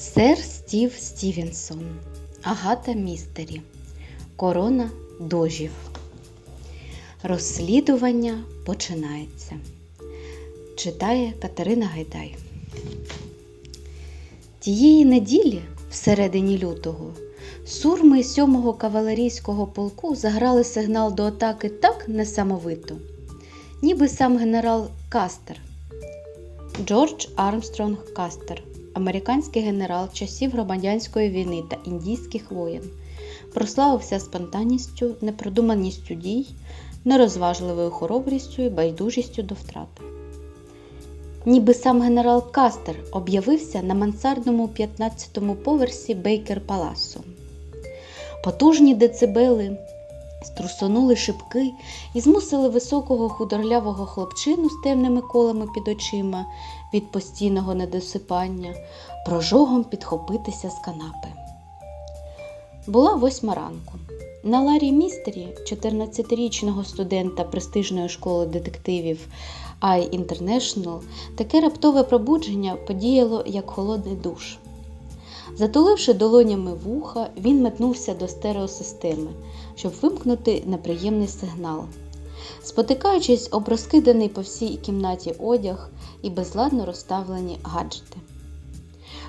Сер Стів Стівенсон, Агата Містері, Корона дожів. Розслідування починається. Читає Катерина Гайдай. Тієї неділі, всередині лютого, сурми 7-го кавалерійського полку заграли сигнал до атаки так несамовито, ніби сам генерал Кастер. Джордж Армстронг Кастер, американський генерал часів громадянської війни та індійських воєн, прославився спонтанністю, непродуманістю дій, нерозважливою хоробрістю і байдужістю до втрати. Ніби сам генерал Кастер об'явився на мансардному 15-му поверсі Бейкер Паласу. Потужні децибели струсонули шибки і змусили високого худорлявого хлопчину з темними колами під очима від постійного недосипання прожогом підхопитися з канапи. Була восьма ранку. На Ларі Містері, 14-річного студента престижної школи детективів I International, таке раптове пробудження подіяло як холодний душ. Затуливши долонями вуха, він метнувся до стереосистеми, щоб вимкнути неприємний сигнал. Спотикаючись об розкиданий по всій кімнаті одяг і безладно розставлені гаджети.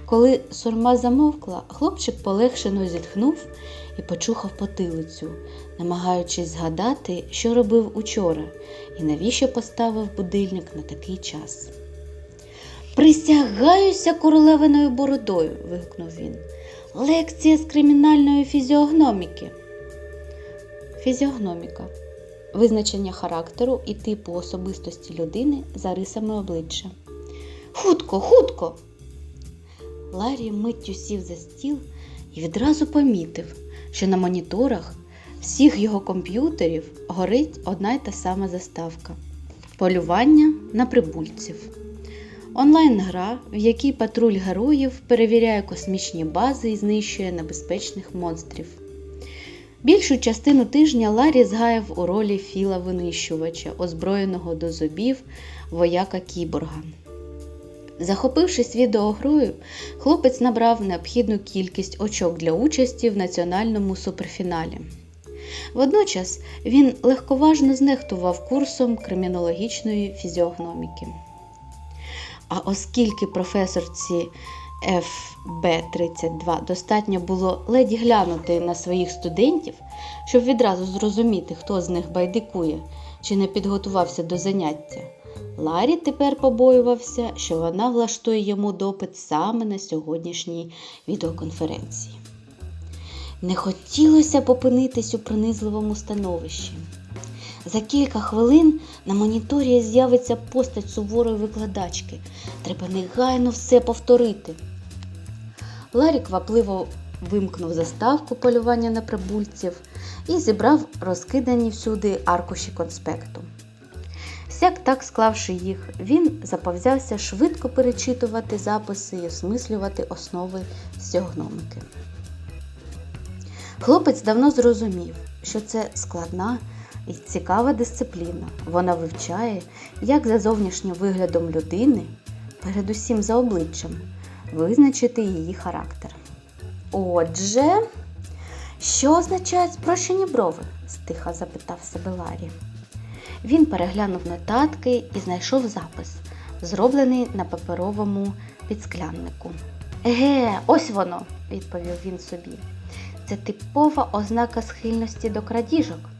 Коли сурма замовкла, хлопчик полегшено зітхнув і почухав потилицю, намагаючись згадати, що робив учора і навіщо поставив будильник на такий час. Присягаюся королевиною бородою. вигукнув він. Лекція з кримінальної фізіогноміки. Фізіогноміка визначення характеру і типу особистості людини за рисами обличчя. Хутко, хутко. Ларі миттю сів за стіл і відразу помітив, що на моніторах всіх його комп'ютерів горить одна й та сама заставка полювання на прибульців. Онлайн-гра, в якій патруль героїв перевіряє космічні бази і знищує небезпечних монстрів. Більшу частину тижня Ларі згаяв у ролі філа винищувача, озброєного до зубів вояка кіборга. Захопившись відеогрою, хлопець набрав необхідну кількість очок для участі в національному суперфіналі. Водночас він легковажно знехтував курсом кримінологічної фізіогноміки. А оскільки професорці FB32 достатньо було ледь глянути на своїх студентів, щоб відразу зрозуміти, хто з них байдикує чи не підготувався до заняття, Ларі тепер побоювався, що вона влаштує йому допит саме на сьогоднішній відеоконференції. Не хотілося попинитись у принизливому становищі. За кілька хвилин на моніторі з'явиться постать суворої викладачки. Треба негайно все повторити. Ларі квапливо вимкнув заставку полювання на прибульців і зібрав розкидані всюди аркуші конспекту. Сяк так склавши їх, він заповзявся швидко перечитувати записи і осмислювати основи сьогномики. Хлопець давно зрозумів, що це складна і цікава дисципліна. Вона вивчає, як за зовнішнім виглядом людини, передусім за обличчям, визначити її характер. Отже, що означають спрощені брови? стиха запитав себе Ларі. Він переглянув нотатки і знайшов запис, зроблений на паперовому підскляннику. Еге, ось воно, відповів він собі. Це типова ознака схильності до крадіжок.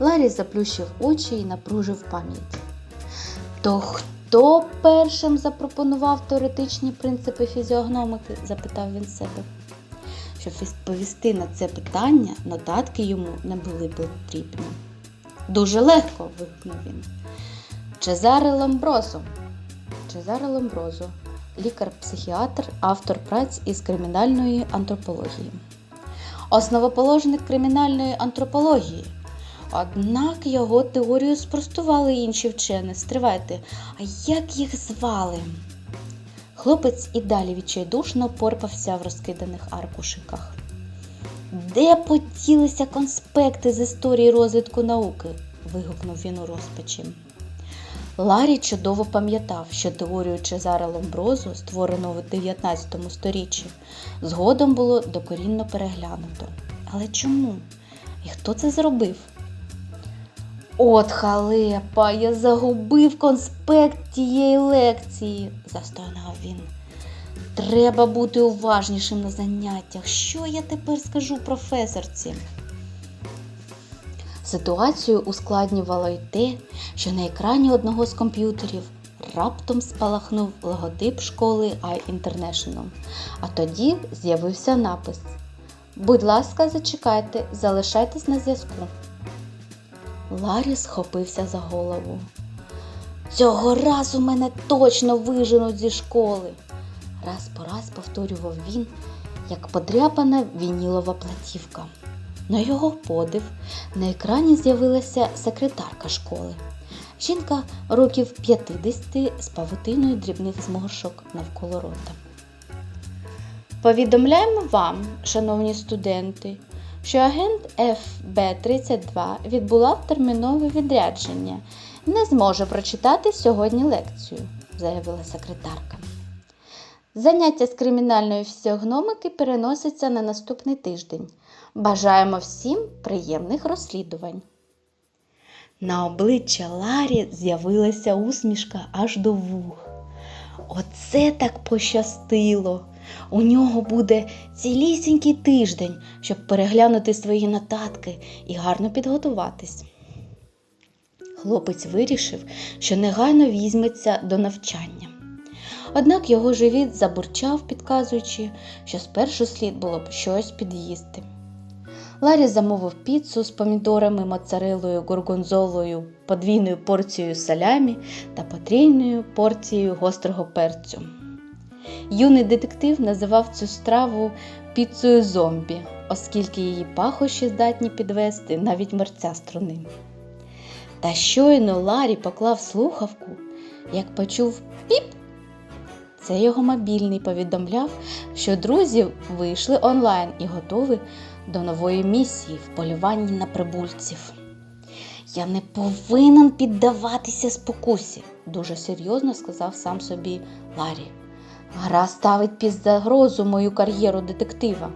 Ларі заплющив очі і напружив пам'ять. То хто першим запропонував теоретичні принципи фізіогномики? запитав він себе. Щоб відповісти на це питання, нотатки йому не були потрібні. Дуже легко. вигукнув він. Чезаре Ламброзо. Чезаре Ламброзо, лікар-психіатр, автор праць із кримінальної антропології. Основоположник кримінальної антропології. Однак його теорію спростували інші вчені. Стривайте, а як їх звали? Хлопець і далі відчайдушно порпався в розкиданих аркушиках. Де поділися конспекти з історії розвитку науки? вигукнув він у розпачі. Ларі чудово пам'ятав, що теорію Чезаре Ломброзо, створену в 19 сторіччі, згодом було докорінно переглянуто. Але чому? І хто це зробив? От халепа, я загубив конспект тієї лекції, застогнав він. Треба бути уважнішим на заняттях. Що я тепер скажу професорці? Ситуацію ускладнювало й те, що на екрані одного з комп'ютерів раптом спалахнув логотип школи I International, а тоді з'явився напис Будь ласка, зачекайте, залишайтесь на зв'язку. Ларі схопився за голову. Цього разу мене точно виженуть зі школи. Раз по раз повторював він, як подряпана вінілова платівка. На його подив на екрані з'явилася секретарка школи. Жінка років 50 з павутиною дрібних зморшок навколо рота. Повідомляємо вам, шановні студенти, що агент ФБ-32 відбула термінове відрядження не зможе прочитати сьогодні лекцію, заявила секретарка. Заняття з кримінальної фізіогномики переноситься на наступний тиждень. Бажаємо всім приємних розслідувань. На обличчя Ларі з'явилася усмішка аж до вух. Оце так пощастило. У нього буде цілісінький тиждень, щоб переглянути свої нотатки і гарно підготуватись. Хлопець вирішив, що негайно візьметься до навчання. Однак його живіт забурчав, підказуючи, що спершу слід було б щось під'їсти. Ларі замовив піцу з помідорами, моцарелою, горгонзолою, подвійною порцією салямі та потрійною порцією гострого перцю. Юний детектив називав цю страву піцею зомбі, оскільки її пахощі здатні підвести навіть мерця струни. Та щойно Ларі поклав слухавку, як почув піп. Це його мобільний повідомляв, що друзі вийшли онлайн і готові до нової місії в полюванні на прибульців. Я не повинен піддаватися спокусі, дуже серйозно сказав сам собі Ларі. Гра ставить під загрозу мою кар'єру детектива.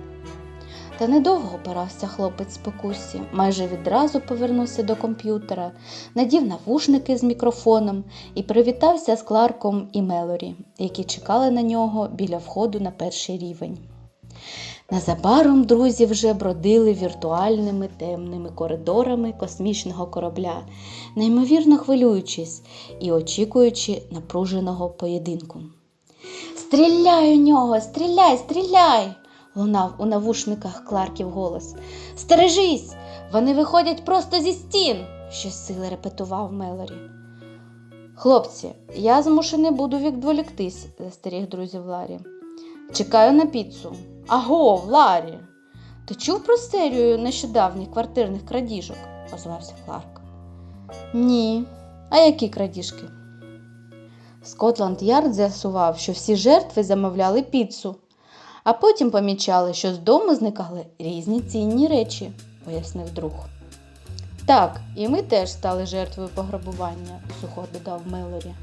Та недовго опирався хлопець спокусі, майже відразу повернувся до комп'ютера, надів навушники з мікрофоном і привітався з Кларком і Мелорі, які чекали на нього біля входу на перший рівень. Незабаром друзі вже бродили віртуальними темними коридорами космічного корабля, неймовірно хвилюючись і очікуючи напруженого поєдинку. Стріляй у нього, стріляй, стріляй! лунав у навушниках Кларків голос. Стережись! Вони виходять просто зі стін, щось сили репетував Мелорі. Хлопці, я змушений буду відволіктись, застеріг друзів Ларі. Чекаю на піцу. Аго, Ларі! Ти чув про серію нещодавніх квартирних крадіжок? озвався Кларк. Ні. А які крадіжки? Скотланд Ярд з'ясував, що всі жертви замовляли піцу, а потім помічали, що з дому зникали різні цінні речі, пояснив друг. Так, і ми теж стали жертвою пограбування, сухо додав Мелорі.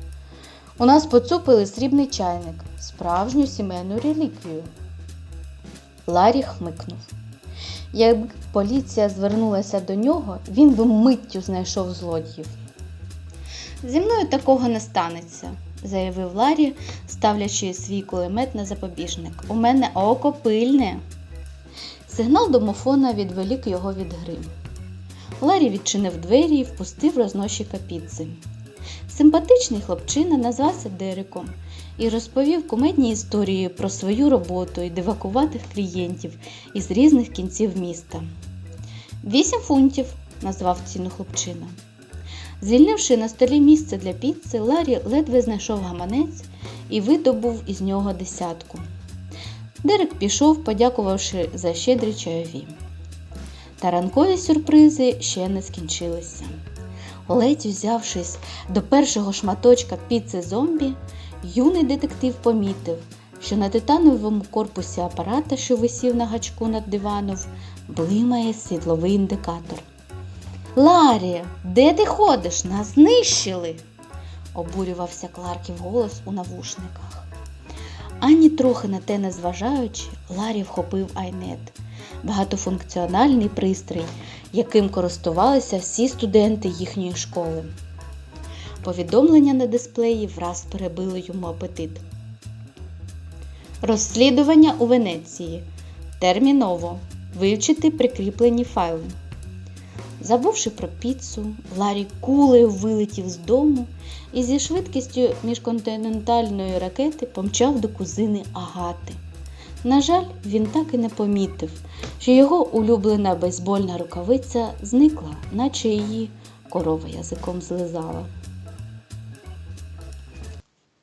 У нас поцупили срібний чайник, справжню сімейну реліквію. Ларі хмикнув. Якби поліція звернулася до нього, він би миттю знайшов злодіїв. Зі мною такого не станеться, заявив Ларі, ставлячи свій кулемет на запобіжник. У мене око пильне. Сигнал домофона відволік його від гри. Ларі відчинив двері і впустив рознощика піци. Симпатичний хлопчина назвався Дереком і розповів кумедні історії про свою роботу і дивакуватих клієнтів із різних кінців міста. Вісім фунтів, назвав ціну хлопчина. Звільнивши на столі місце для піци, Ларі ледве знайшов гаманець і видобув із нього десятку. Дерек пішов, подякувавши за щедрі чайові. Та ранкові сюрпризи ще не скінчилися. Ледь взявшись до першого шматочка піци зомбі, юний детектив помітив, що на титановому корпусі апарата, що висів на гачку над диваном, блимає світловий індикатор. Ларі, де ти ходиш? Нас знищили. обурювався Кларків голос у навушниках. Ані трохи на те не зважаючи, Ларі вхопив айнет багатофункціональний пристрій, яким користувалися всі студенти їхньої школи. Повідомлення на дисплеї враз перебили йому апетит. Розслідування у Венеції. Терміново вивчити прикріплені файли. Забувши про піцу, Ларі кулею вилетів з дому і зі швидкістю міжконтинентальної ракети помчав до кузини Агати. На жаль, він так і не помітив, що його улюблена бейсбольна рукавиця зникла, наче її корова язиком злизала.